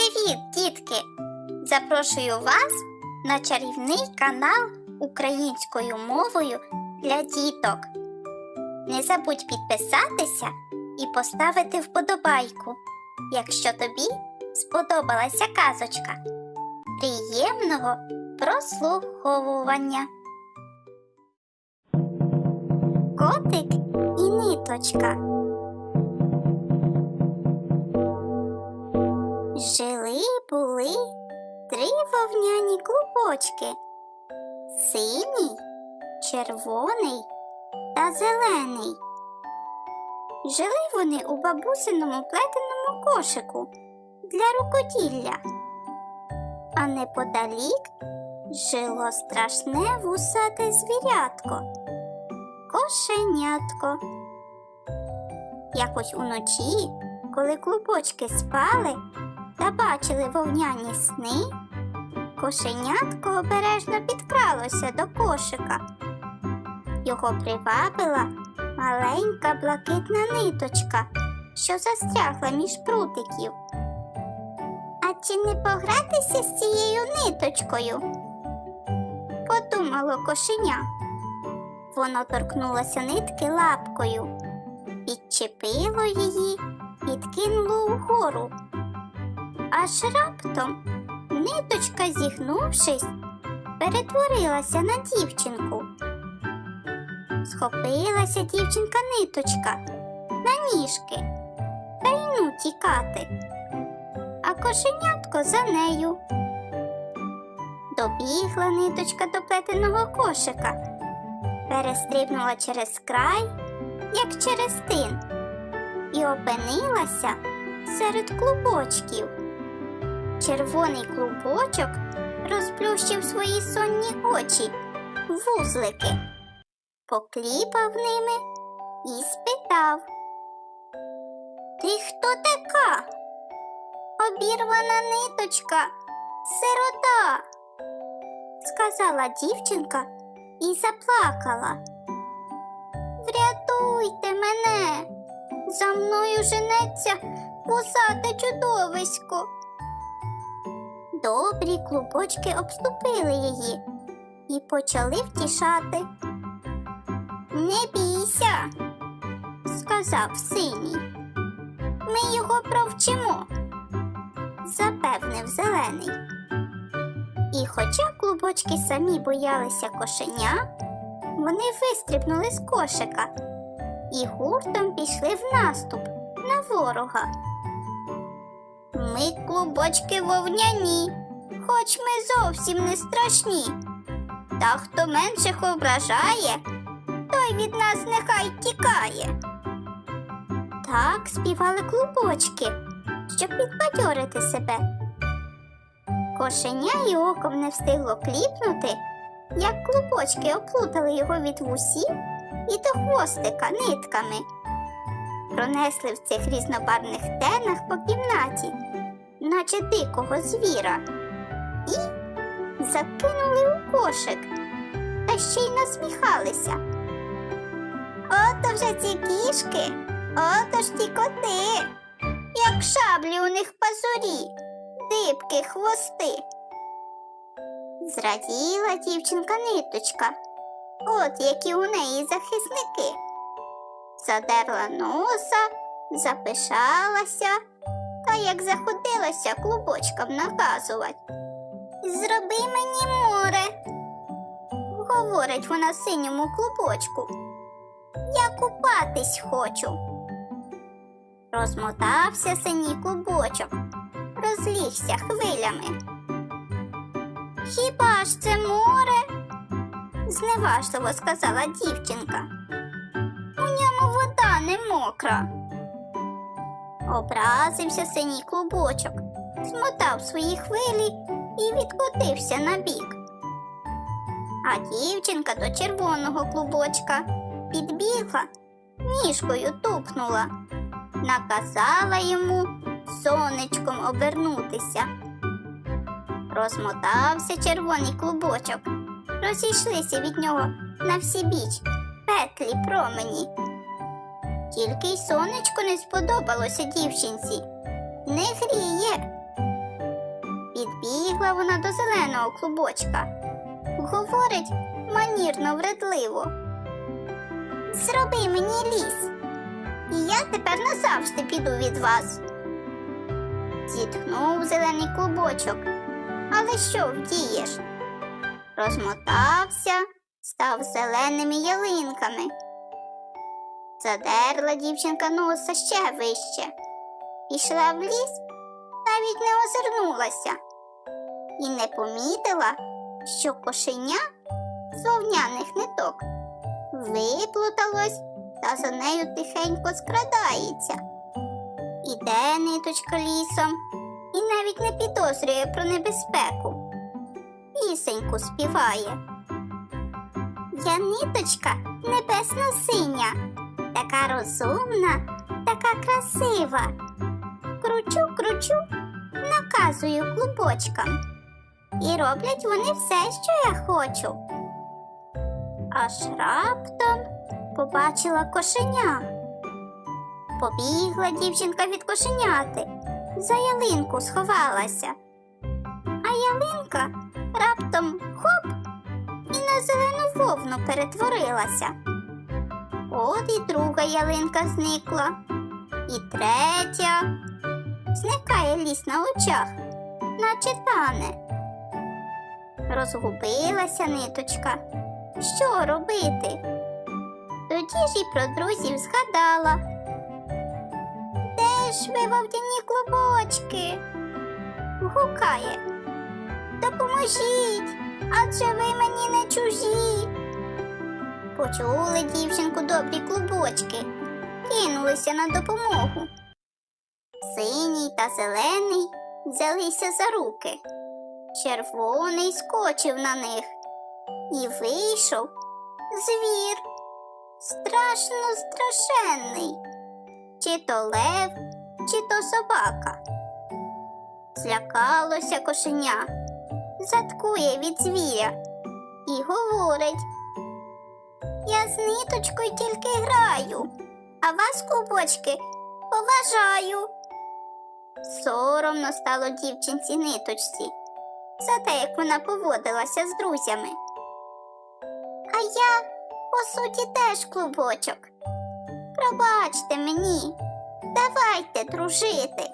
Привіт, дітки! Запрошую вас на чарівний канал українською мовою для діток. Не забудь підписатися і поставити вподобайку, якщо тобі сподобалася казочка. Приємного прослуховування. Котик і ниточка. Жили були три вовняні клубочки синій, червоний та зелений. Жили вони у бабусиному плетеному кошику для рукоділля, а неподалік жило страшне вусате звірятко кошенятко. Якось уночі, коли клубочки спали та бачили вовняні сни, кошенятко обережно підкралося до кошика. Його привабила маленька блакитна ниточка, що застрягла між прутиків. А чи не погратися з цією ниточкою? Подумало кошеня. Воно торкнулося нитки лапкою, підчепило її, підкинуло угору. Аж раптом ниточка, зігнувшись, перетворилася на дівчинку. Схопилася дівчинка ниточка на ніжки та ну тікати, а кошенятко за нею. Добігла ниточка до плетеного кошика, перестрибнула через край, як через тин, і опинилася серед клубочків. Червоний клубочок розплющив свої сонні очі, вузлики, покліпав ними і спитав. Ти хто така? Обірвана ниточка, сирота, сказала дівчинка і заплакала. Врятуйте мене, за мною женеться вусате чудовисько. Добрі клубочки обступили її і почали втішати. Не бійся, сказав синій. Ми його провчимо, запевнив зелений. І хоча клубочки самі боялися кошеня, вони вистрибнули з кошика і гуртом пішли в наступ на ворога. Ми клубочки вовняні, хоч ми зовсім не страшні. Та хто менших ображає, той від нас нехай тікає. Так співали клубочки, щоб підбадьорити себе. Кошеня й оком не встигло кліпнути, як клубочки оплутали його від вусів і до хвостика нитками. Пронесли в цих різнобарвних тенах по кімнаті, наче дикого звіра, і закинули у кошик та ще й насміхалися. Ото вже ці кішки, ото ж ті коти, як шаблі у них пазурі, дибки хвости. Зраділа дівчинка ниточка, от які у неї захисники. Задерла носа, запишалася та як заходилася клубочкам наказувати. Зроби мені море, говорить вона синьому клубочку. Я купатись хочу. Розмотався синій клубочок, розлігся хвилями. Хіба ж це море? зневажливо сказала дівчинка. У ньому вода не мокра. Образився синій клубочок, змотав свої хвилі і відкотився на бік. А дівчинка до червоного клубочка підбігла, ніжкою тупнула, наказала йому сонечком обернутися. Розмотався червоний клубочок, розійшлися від нього на всі біч петлі промені. Тільки й сонечко не сподобалося дівчинці. Не гріє, Підбігла вона до зеленого клубочка. Говорить манірно вредливо. Зроби мені ліс, і я тепер назавжди піду від вас. Зітхнув зелений клубочок. Але що вдієш? Розмотався, став зеленими ялинками. Задерла дівчинка носа ще вище. Пішла в ліс, навіть не озирнулася і не помітила, що кошеня з вовняних ниток виплуталось та за нею тихенько скрадається. Іде ниточка лісом і навіть не підозрює про небезпеку. Пісеньку співає. Я ниточка небесно синя, така розумна, така красива. Кручу, кручу, наказую клубочкам. І роблять вони все, що я хочу. Аж раптом побачила кошеня. Побігла дівчинка від кошеняти, за ялинку сховалася. А ялинка раптом хоп і на зелену вовну перетворилася. От і друга ялинка зникла, і третя зникає ліс на очах, наче тане. Розгубилася ниточка. Що робити? Тоді ж і про друзів згадала. Де ж ви вовдяні клубочки? Гукає. Допоможіть, адже ви мені не чужі. Почули дівчинку добрі клубочки, кинулися на допомогу. Синій та зелений взялися за руки. Червоний скочив на них і вийшов звір. Страшно страшенний. Чи то лев, чи то собака. Злякалося кошеня, заткує від звіря і говорить. Я з ниточкою тільки граю, а вас, клубочки, поважаю. Соромно стало дівчинці ниточці за те, як вона поводилася з друзями. А я, по суті, теж клубочок. Пробачте мені, давайте дружити,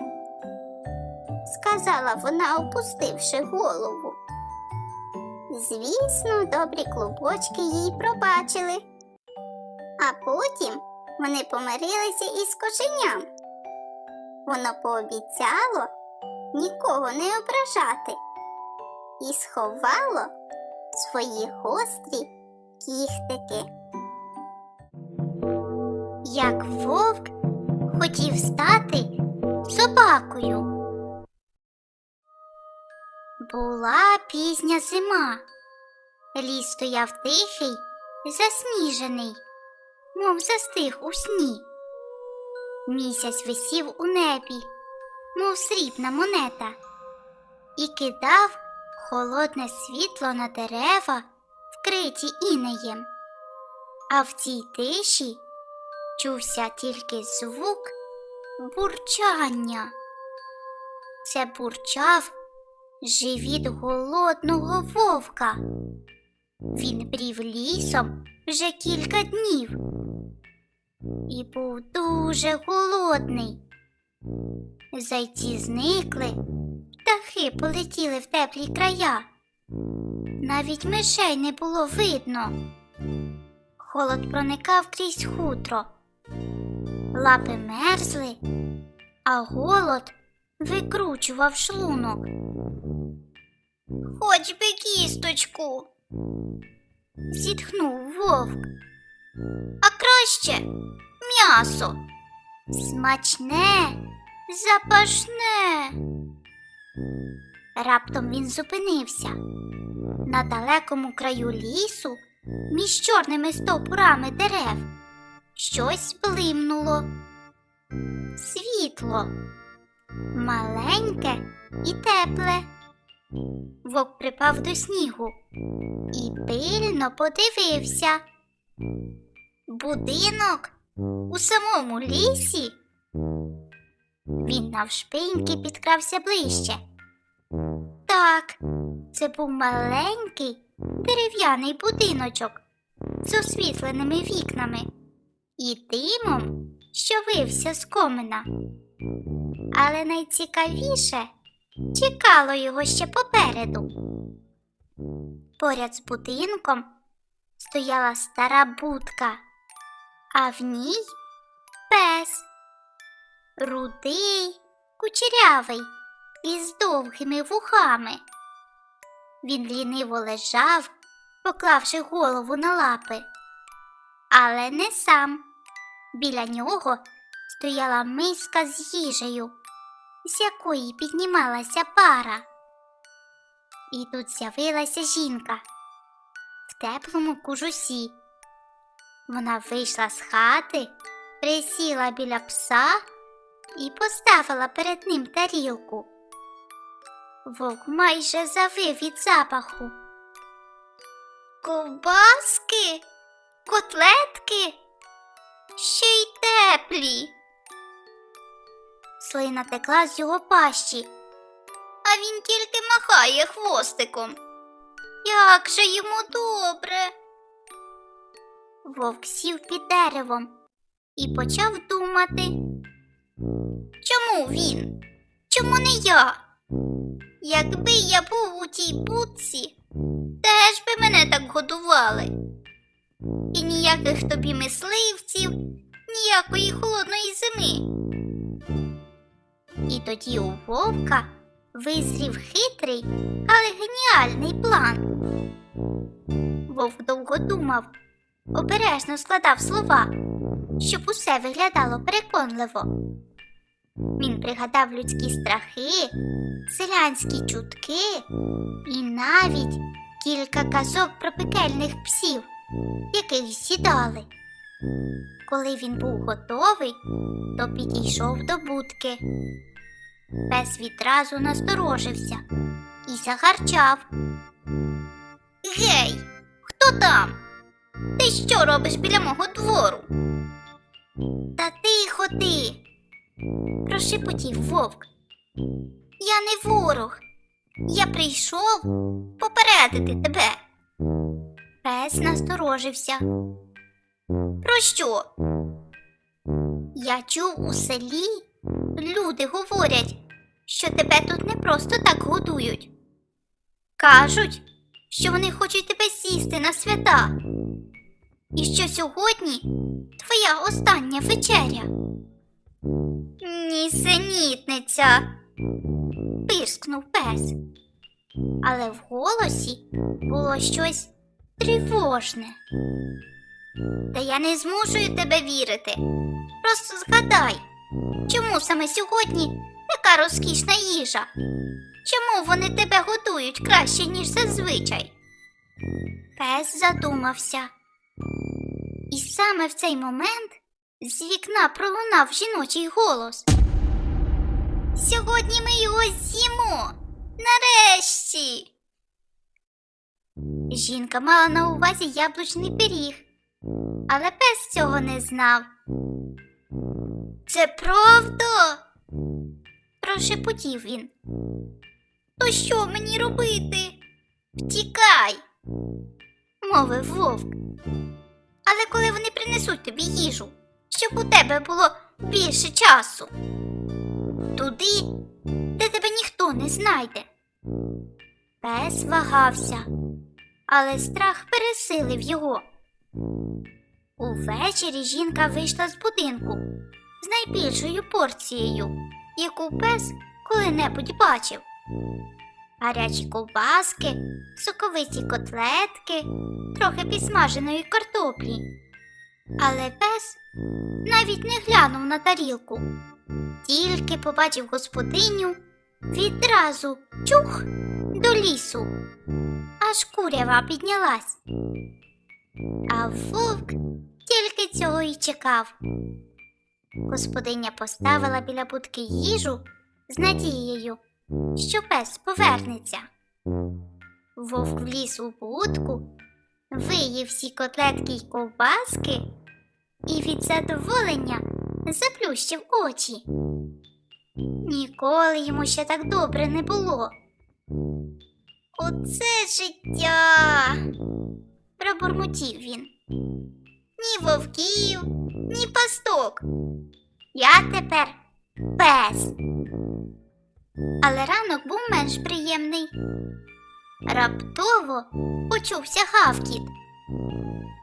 сказала вона, опустивши голову. Звісно, добрі клубочки їй пробачили. А потім вони помирилися із кошеням. Воно пообіцяло нікого не ображати і сховало свої гострі кіхтики. Як вовк хотів стати собакою. Була пізня зима. Ліс стояв тихий, засніжений, мов застиг у сні. Місяць висів у небі, мов срібна монета, і кидав холодне світло на дерева, вкриті інеєм. А в цій тиші чувся тільки звук бурчання. Це бурчав живіт голодного вовка. Він брів лісом вже кілька днів і був дуже голодний. Зайці зникли, птахи полетіли в теплі края. Навіть мишей не було видно. Холод проникав крізь хутро, лапи мерзли, а голод викручував шлунок. Хоч би кісточку. зітхнув вовк. А краще м'ясо. Смачне, запашне. Раптом він зупинився. На далекому краю лісу, між чорними стовпурами дерев, щось блимнуло. Світло, маленьке і тепле. Вовк припав до снігу і пильно подивився. Будинок у самому лісі. Він навшпиньки підкрався ближче. Так, це був маленький дерев'яний будиночок з освітленими вікнами і димом, що вився з комина. Але найцікавіше чекало його ще попереду. Поряд з будинком стояла стара будка, а в ній пес, рудий, кучерявий із довгими вухами. Він ліниво лежав, поклавши голову на лапи. Але не сам. Біля нього стояла миска з їжею, з якої піднімалася пара. І тут з'явилася жінка в теплому кужусі. Вона вийшла з хати, присіла біля пса і поставила перед ним тарілку. Вовк майже завив від запаху. Ковбаски, котлетки, ще й теплі. Слина текла з його пащі, а він тільки махає хвостиком. Як же йому добре. Вовк сів під деревом і почав думати. Чому він? Чому не я? Якби я був у тій будці, теж би мене так годували. І ніяких тобі мисливців, ніякої холодної зими. І тоді у вовка визрів хитрий, але геніальний план. Вовк довго думав, обережно складав слова, щоб усе виглядало переконливо. Він пригадав людські страхи, селянські чутки і навіть кілька казок про пекельних псів, яких сідали. Коли він був готовий, то підійшов до будки. Пес відразу насторожився і загарчав. Гей, хто там? Ти що робиш біля мого двору? Та тихо ти, прошепотів вовк. Я не ворог. Я прийшов попередити тебе. Пес насторожився. Про що? Я чув у селі. Люди говорять, що тебе тут не просто так годують. Кажуть, що вони хочуть тебе сісти на свята. І що сьогодні твоя остання вечеря. Нісенітниця, пирскнув пес. Але в голосі було щось тривожне. Та я не змушую тебе вірити. Просто згадай, чому саме сьогодні така розкішна їжа? Чому вони тебе готують краще, ніж зазвичай? Пес задумався. І саме в цей момент з вікна пролунав жіночий голос. Сьогодні ми його з'їмо. Нарешті. Жінка мала на увазі яблучний пиріг, але пес цього не знав. Це правда? прошепотів він. То що мені робити? Втікай, мовив вовк. Але коли вони принесуть тобі їжу, щоб у тебе було більше часу. Туди, де тебе ніхто не знайде. Пес вагався, але страх пересилив його. Увечері жінка вийшла з будинку з найбільшою порцією, яку пес коли-небудь бачив. Гарячі ковбаски, соковиті котлетки, трохи підсмаженої картоплі. Але пес навіть не глянув на тарілку, тільки побачив господиню відразу чух до лісу, аж курява піднялась. А вовк тільки цього й чекав. Господиня поставила біля будки їжу з надією, що пес повернеться. Вовк вліз у будку, виїв всі котлетки й ковбаски і від задоволення заплющив очі. Ніколи йому ще так добре не було. Оце життя. Пробурмотів він. Ні вовків, ні пасток. Я тепер пес. Але ранок був менш приємний. Раптово почувся гавкіт.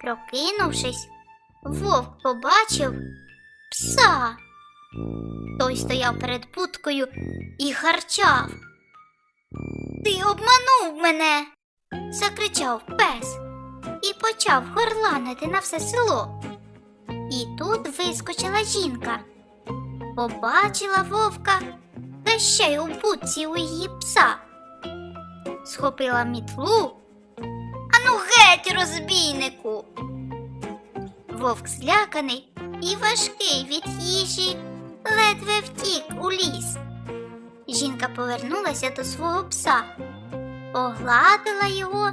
Прокинувшись, вовк побачив пса. Той стояв перед будкою і харчав. Ти обманув мене. закричав пес і почав горланити на все село. І тут вискочила жінка, побачила вовка та ще й у будці у її пса. Схопила мітлу. Ану геть, розбійнику. Вовк зляканий і важкий від їжі ледве втік у ліс. Жінка повернулася до свого пса, погладила його,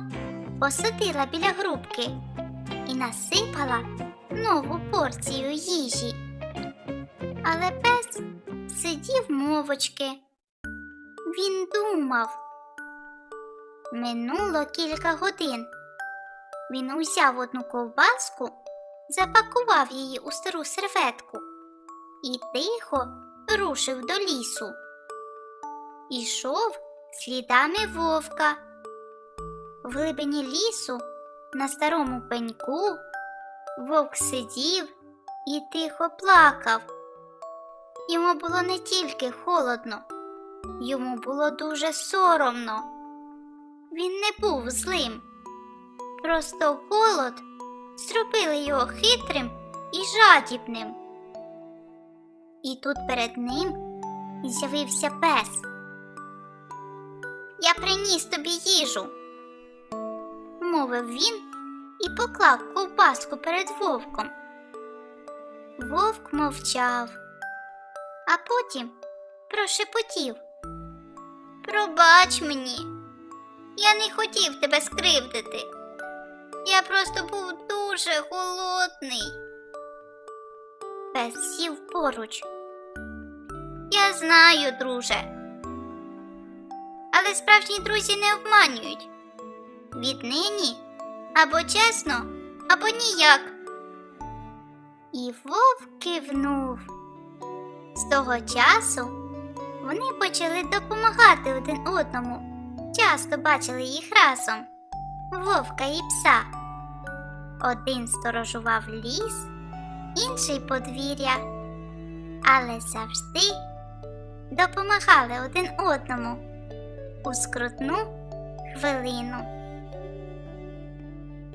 посадила біля грубки і насипала нову порцію їжі. Але пес сидів мовочки. Він думав. Минуло кілька годин. Він узяв одну ковбаску, запакував її у стару серветку і тихо рушив до лісу. Ішов слідами вовка. В глибині лісу, на старому пеньку, вовк сидів і тихо плакав. Йому було не тільки холодно, йому було дуже соромно. Він не був злим. Просто голод зробили його хитрим і жадібним. І тут перед ним з'явився пес. Я приніс тобі їжу, мовив він і поклав ковбаску перед вовком. Вовк мовчав, а потім прошепотів. Пробач мені, я не хотів тебе скривдити. Я просто був дуже голодний. Пес сів поруч. Я знаю, друже. Але справжні друзі не обманюють. Віднині або чесно, або ніяк. І вовк кивнув. З того часу вони почали допомагати один одному. Часто бачили їх разом вовка і пса. Один сторожував ліс, інший подвір'я, але завжди допомагали один одному у скрутну хвилину.